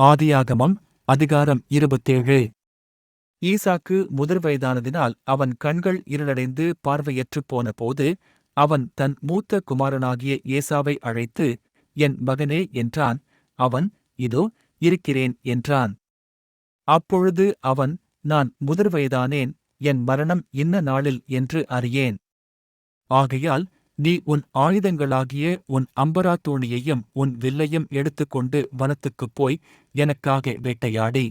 ஆதியாகமம் அதிகாரம் இருபத்தேழு. ஈசாக்கு முதிர் வயதானதினால் அவன் கண்கள் இருளடைந்து பார்வையற்றுப் போனபோது அவன் தன் மூத்த குமாரனாகிய ஏசாவை அழைத்து என் மகனே என்றான். அவன் இதோ இருக்கிறேன் என்றான். அப்பொழுது அவன் நான் முதிர் வயதானேன் என் மரணம் இன்ன நாளில் என்று அறியேன். ஆகையால் நீ உன் ஆயுதங்களாகிய உன் அம்பரா தோணியையும் உன் வில்லையும் எடுத்துக்கொண்டு வனத்துக்குப் போய் எனக்காக வேட்டையாடி.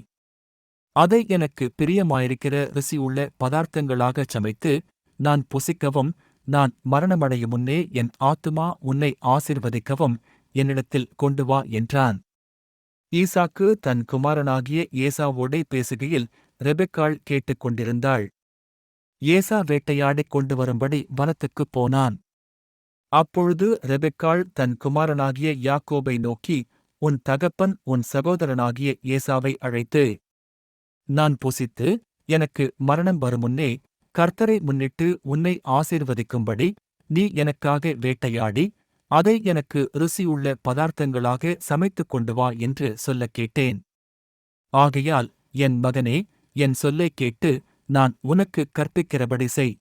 அதை எனக்கு பிரியமாயிருக்கிற ருசியுள்ள பதார்த்தங்களாகச் சமைத்து நான் புசிக்கவும் நான் மரணமடையும் முன்னே என் ஆத்துமா உன்னை ஆசிர்வதிக்கவும் என்னிடத்தில் கொண்டு வா என்றான். ஈசாக்கு தன் குமாரனாகிய ஏசாவோடே பேசுகையில் ரெபெக்காள் கேட்டுக் கொண்டிருந்தாள் ஏசா வேட்டையாடிக் கொண்டு வரும்படி வனத்துக்குப் போனான். அப்பொழுது ரெபெக்காள் தன் குமாரனாகிய யாக்கோபை நோக்கி உன் தகப்பன் உன் சகோதரனாகிய ஏசாவை அழைத்து நான் புசித்து எனக்கு மரணம் வருமுன்னே கர்த்தரை முன்னிட்டு உன்னை ஆசீர்வதிக்கும்படி நீ எனக்காக வேட்டையாடி அதை எனக்கு ருசியுள்ள பதார்த்தங்களாக சமைத்துக் கொண்டு வா என்று சொல்லக் கேட்டேன். ஆகையால் என் மகனே என் சொல்லைக் கேட்டு நான் உனக்கு கற்பிக்கிறபடி செய்.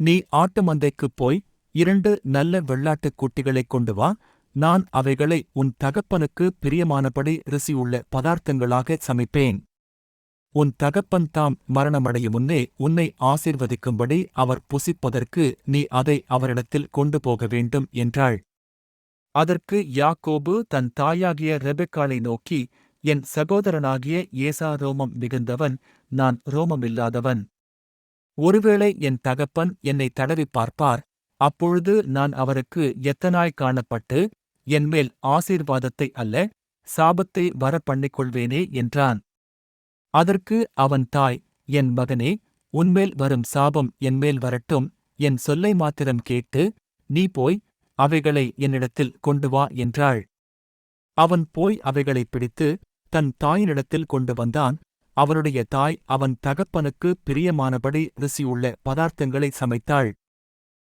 நீ ஆட்டு மந்தைக்குப் போய் இரண்டு நல்ல வெள்ளாட்டுக் குட்டிகளைக் கொண்டு வா. நான் அவைகளை உன் தகப்பனுக்கு பிரியமானபடி ருசியுள்ள பதார்த்தங்களாகச் சமைப்பேன். உன் தகப்பன் தாம் மரணமடையும் முன்னே உன்னை ஆசீர்வதிக்கும்படி அவர் புசிப்பதற்கு நீ அதை அவரிடத்தில் கொண்டு போக வேண்டும் என்றாள். அதற்கு யாக்கோபு தன் தாயாகிய ரெபெக்காளை நோக்கி என் சகோதரனாகிய ஏசா ரோமம் மிகுந்தவன் நான் ரோமமில்லாதவன். ஒருவேளை என் தகப்பன் என்னை தடவி பார்ப்பார். அப்பொழுது நான் அவருக்கு எத்தனாய் காணப்பட்டு என்மேல் ஆசீர்வாதத்தை அல்ல சாபத்தை வரப்பண்ணிக் கொள்வேனே என்றான். அதற்கு அவன் தாய் என் மகனே உன்மேல் வரும் சாபம் என்மேல் வரட்டும் என் சொல்லை மாத்திரம் கேட்டு நீ போய் அவைகளை என்னிடத்தில் கொண்டு வா என்றாள். அவன் போய் அவைகளைப் பிடித்து தன் தாயினிடத்தில் கொண்டு வந்தான். அவனுடைய தாய் அவன் தகப்பனுக்கு பிரியமானபடி ருசியுள்ள பதார்த்தங்களை சமைத்தாள்.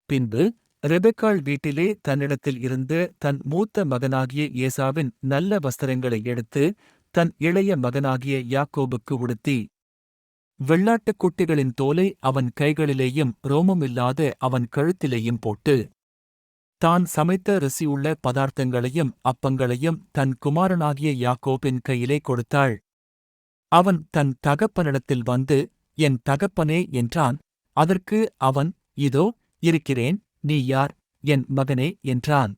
பின்பு ரெபெக்காள் வீட்டிலே தன்னிடத்தில் இருந்து தன் மூத்த மகனாகிய ஏசாவின் நல்ல வஸ்திரங்களை எடுத்து தன் இளைய மகனாகிய யாக்கோபுக்கு உடுத்தி. வெள்ளாட்டுக் குட்டிகளின் தோலை அவன் கைகளிலேயும் ரோமமில்லாத அவன் கழுத்திலேயும் போட்டு. தான் சமைத்த ருசியுள்ள பதார்த்தங்களையும் அப்பங்களையும் தன் குமாரனாகிய யாக்கோபின் கையிலே கொடுத்தாள். அவன் தன் தகப்பனிடத்தில் வந்து என் தகப்பனே என்றான். அதற்கு அவன் இதோ இருக்கிறேன் நீ யார்? என் மகனே என்றான்.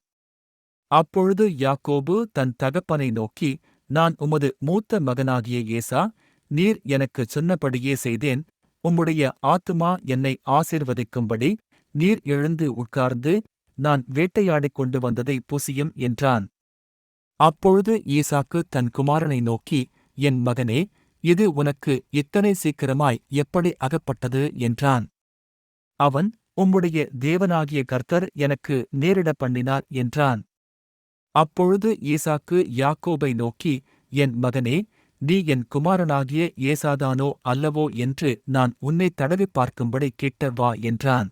அப்பொழுது யாக்கோபு தன் தகப்பனை நோக்கி நான் உமது மூத்த மகனாகிய ஏசா நீர் எனக்குச் சொன்னபடியே செய்தேன் உம்முடைய ஆத்துமா என்னை ஆசீர்வதிக்கும்படி நீர் எழுந்து உட்கார்ந்து நான் வேட்டையாடிக் கொண்டு வந்ததை புசியும் என்றான். அப்பொழுது ஈசாக்கு தன் குமாரனை நோக்கி என் மகனே இது உனக்கு இத்தனை சீக்கிரமாய் எப்படி அகப்பட்டது? என்றான். அவன் உம்முடைய தேவனாகிய கர்த்தர் எனக்கு நேரிட பண்ணினார் என்றான். அப்பொழுது ஈசாக்கு யாக்கோபை நோக்கி என் மகனே நீ என் குமாரனாகிய ஏசாதானோ அல்லவோ என்று நான் உன்னை தடவி பார்க்கும்படி கிட்ட வா என்றான்.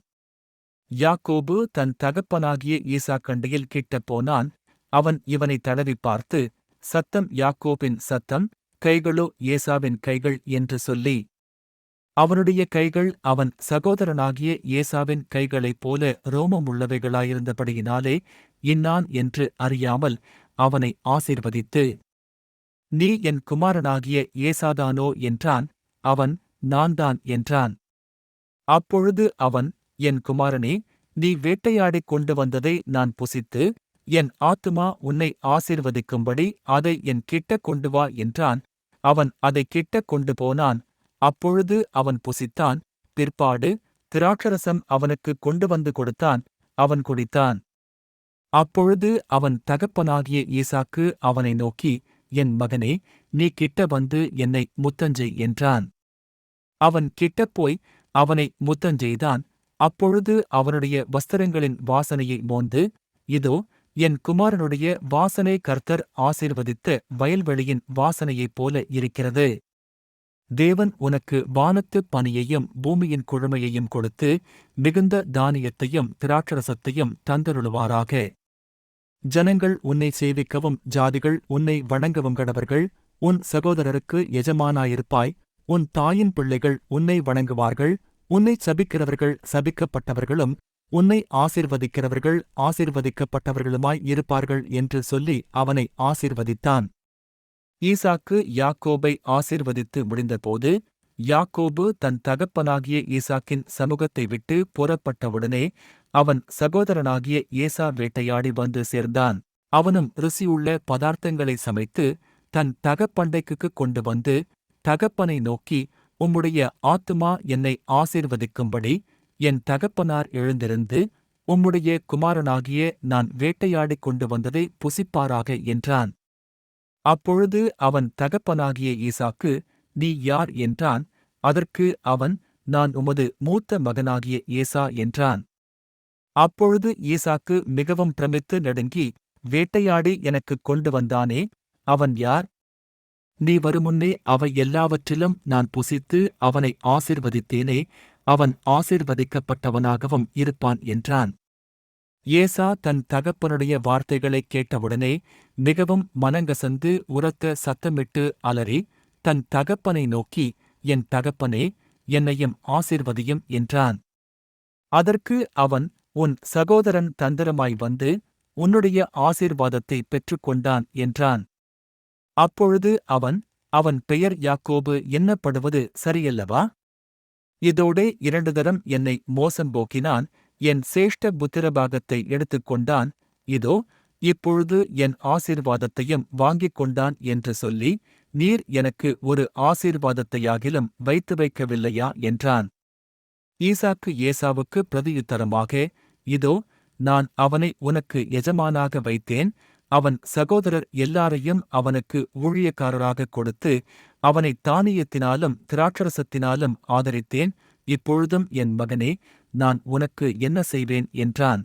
யாக்கோபு தன் தகப்பனாகிய ஈசா கண்டையில் கிட்டப் போனான் அவன் இவனை தடவி பார்த்து சத்தம் யாக்கோபின் சத்தம் கைகளோ ஏசாவின் கைகள் என்று சொல்லி அவனுடைய கைகள் அவன் சகோதரனாகிய ஏசாவின் கைகளைப் போல ரோமம் உள்ளவைகளாயிருந்தபடியினாலே இன்னான் என்று அறியாமல் அவனை ஆசீர்வதித்து நீ என் குமாரனாகிய ஏசாதானோ? என்றான். அவன் நான்தான் என்றான். அப்பொழுது அவன் என் குமாரனே நீ வேட்டையாடிக் கொண்டு வந்ததை நான் புசித்து என் ஆத்துமா உன்னை ஆசீர்வதிக்கும்படி அதை என் கிட்ட கொண்டு வா என்றான். அவன் அதை கிட்ட கொண்டு போனான். அப்பொழுது அவன் புசித்தான் பிற்பாடு திராட்சரசம் அவனுக்கு கொண்டு வந்து கொடுத்தான் அவன் குடித்தான். அப்பொழுது அவன் தகப்பனாகிய ஈசாக்கு அவனை நோக்கி என் மகனே நீ கிட்ட வந்து என்னை முத்தஞ்செய் என்றான். அவன் கிட்டப் போய் அவனை முத்தஞ்செய்தான். அப்பொழுது அவனுடைய வஸ்திரங்களின் வாசனையை மோந்து இதோ என் குமாரனுடைய வாசனை கர்த்தர் ஆசீர்வதித்த வயல்வெளியின் வாசனையைப் போல இருக்கிறது. தேவன் உனக்கு வானத்துப் பனியையும் பூமியின் குழுமையையும் கொடுத்து மிகுந்த தானியத்தையும் திராட்சரசத்தையும் தந்தருளுவாராக. ஜனங்கள் உன்னை சேவிக்கவும் ஜாதிகள் உன்னை வணங்கவும் கடவர்கள் உன் சகோதரருக்கு எஜமானாயிருப்பாய் உன் தாயின் பிள்ளைகள் உன்னை வணங்குவார்கள் உன்னைச் சபிக்கிறவர்கள் சபிக்கப்பட்டவர்களும் உன்னை ஆசிர்வதிக்கிறவர்கள் ஆசிர்வதிக்கப்பட்டவர்களுமாய் இருப்பார்கள் என்று சொல்லி அவனை ஆசிர்வதித்தான். ஈசாக்கு யாக்கோபை ஆசிர்வதித்து முடிந்தபோது யாக்கோபு தன் தகப்பனாகிய ஈசாக்கின் சமூகத்தை விட்டு புறப்பட்டவுடனே அவன் சகோதரனாகிய ஏசா வேட்டையாடி வந்து சேர்ந்தான். அவனும் ருசியுள்ள பதார்த்தங்களை சமைத்து தன் தகப்பண்டைக்கு கொண்டு வந்து தகப்பனை நோக்கி உம்முடைய ஆத்துமா என்னை ஆசீர்வதிக்கும்படி என் தகப்பனார் எழுந்திருந்து உம்முடைய குமாரனாகிய நான் வேட்டையாடிக் கொண்டு வந்ததை புசிப்பாராக என்றான். அப்பொழுது அவன் தகப்பனாகிய ஈசாக்கு நீ யார்? என்றான். அதற்கு அவன் நான் உமது மூத்த மகனாகிய ஏசா என்றான். அப்பொழுது ஈசாக்கு மிகவும் பிரமித்து நடுங்கி வேட்டையாடி எனக்குக் கொண்டு வந்தானே அவன் யார்? நீ வருமுன்னே அவை எல்லாவற்றிலும் நான் புசித்து அவனை ஆசிர்வதித்தேனே அவன் ஆசிர்வதிக்கப்பட்டவனாகவும் இருப்பான் என்றான். ஏசா தன் தகப்பனுடைய வார்த்தைகளைக் கேட்டவுடனே மிகவும் மனங்கசந்து உரத்த சத்தமிட்டு அலறி தன் தகப்பனை நோக்கி என் தகப்பனே என்னையும் ஆசிர்வதியும் என்றான். அதற்கு அவன் உன் சகோதரன் தந்திரமாய் வந்து உன்னுடைய ஆசீர்வாதத்தை பெற்றுக்கொண்டான் என்றான். அப்பொழுது அவன் அவன் பெயர் யாக்கோபு என்னப்படுவது சரியல்லவா? இதோடே இரண்டு தரம் என்னை மோசம் போக்கினான் என் சேஷ்ட புத்திரபாகத்தை எடுத்துக்கொண்டான் இதோ இப்பொழுது என் ஆசீர்வாதத்தையும் வாங்கிக் கொண்டான் என்று சொல்லி நீர் எனக்கு ஒரு ஆசீர்வாதத்தையாகிலும் வைத்து வைக்கவில்லையா? என்றான். ஈசாக்கு ஏசாவுக்கு பிரதியுத்தரமாக இதோ நான் அவனை உனக்கு எஜமானாக வைத்தேன். அவன் சகோதரர் எல்லாரையும் அவனுக்கு ஊழியக்காரராகக் கொடுத்து அவனை தானியத்தினாலும் திராட்சரசத்தினாலும் ஆதரித்தேன். இப்பொழுதும் என் மகனே நான் உனக்கு என்ன செய்வேன்? என்றான்.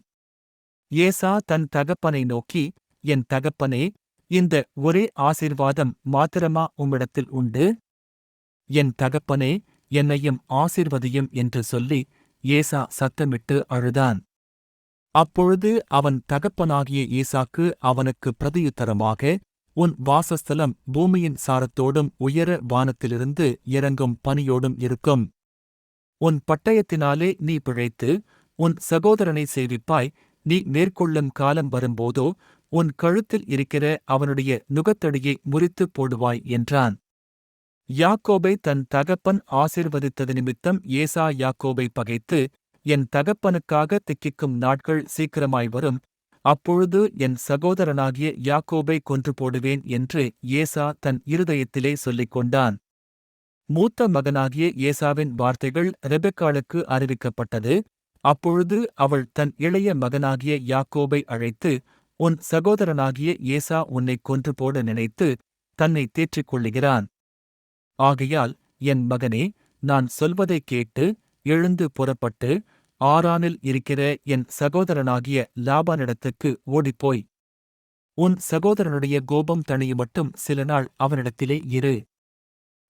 ஏசா தன் தகப்பனை நோக்கி என் தகப்பனே இந்த ஒரே ஆசீர்வாதம் மாத்திரமா உம்மிடத்தில் உண்டு? என் தகப்பனே என்னையும் ஆசிர்வதியும் என்று சொல்லி ஏசா சத்தமிட்டு அழுதான். அப்பொழுது அவன் தகப்பனாகிய ஈசாக்கு அவனுக்கு பிரதியுத்தரமாக உன் வாசஸ்தலம் பூமியின் சாரத்தோடும் உயர வானத்திலிருந்து இறங்கும் பனியோடும் இருக்கும். உன் பட்டயத்தினாலே நீ பிழைத்து உன் சகோதரனை சேவிப்பாய். நீ மேற்கொள்ளும் காலம் வரும்போதோ உன் கழுத்தில் இருக்கிற அவனுடைய நுகத்தடியை முறித்துப் போடுவாய் என்றான். யாக்கோபை தன் தகப்பன் ஆசிர்வதித்தது நிமித்தம் ஏசா யாக்கோபை பகைத்து என் தகப்பனுக்காக திக்கிக்கும் நாட்கள் சீக்கிரமாய் வரும். அப்பொழுது என் சகோதரனாகிய யாக்கோபை கொன்று போடுவேன் என்று ஏசா தன் இருதயத்திலே சொல்லிக் கொண்டான் மூத்த மகனாகிய ஏசாவின் வார்த்தைகள் ரெபெக்காளுக்கு அறிவிக்கப்பட்டது. அப்பொழுது அவள் தன் இளைய மகனாகிய யாக்கோபை அழைத்து உன் சகோதரனாகிய ஏசா உன்னை கொன்று போட நினைத்து தன்னை தேற்றிக் கொள்ளுகிறான். ஆகையால் என் மகனே நான் சொல்வதைக் கேட்டு எழுந்து புறப்பட்டு ஆறானில் இருக்கிற என் சகோதரனாகிய லாபானிடத்துக்கு ஓடிப்போய். உன் சகோதரனுடைய கோபம் தணியுமட்டும் சில நாள் அவனிடத்திலே இரு.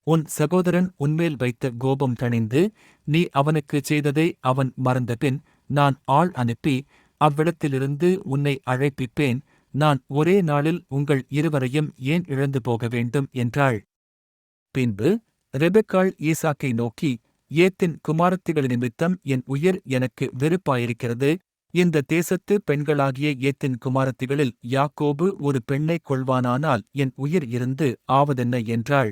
உன் சகோதரன் உன்மேல் வைத்த கோபம் தணிந்து நீ அவனுக்குச் செய்ததை அவன் மறந்தபின் நான் ஆள் அனுப்பி அவ்விடத்திலிருந்து உன்னை அழைப்பிப்பேன். நான் ஒரே நாளில் உங்கள் இருவரையும் ஏன் இழந்து போக வேண்டும்? என்றாள். பின்பு ரெபெக்காள் ஈசாக்கை நோக்கி ஏத்தின் குமாரத்திகள் நிமித்தம் என் உயிர் எனக்கு வெறுப்பாயிருக்கிறது. இந்த தேசத்து பெண்களாகிய ஏத்தின் குமாரத்திகளில் யாக்கோபு ஒரு பெண்ணைக் கொள்வானானால் என் உயிர் இருந்து ஆவதென்ன? என்றாள்.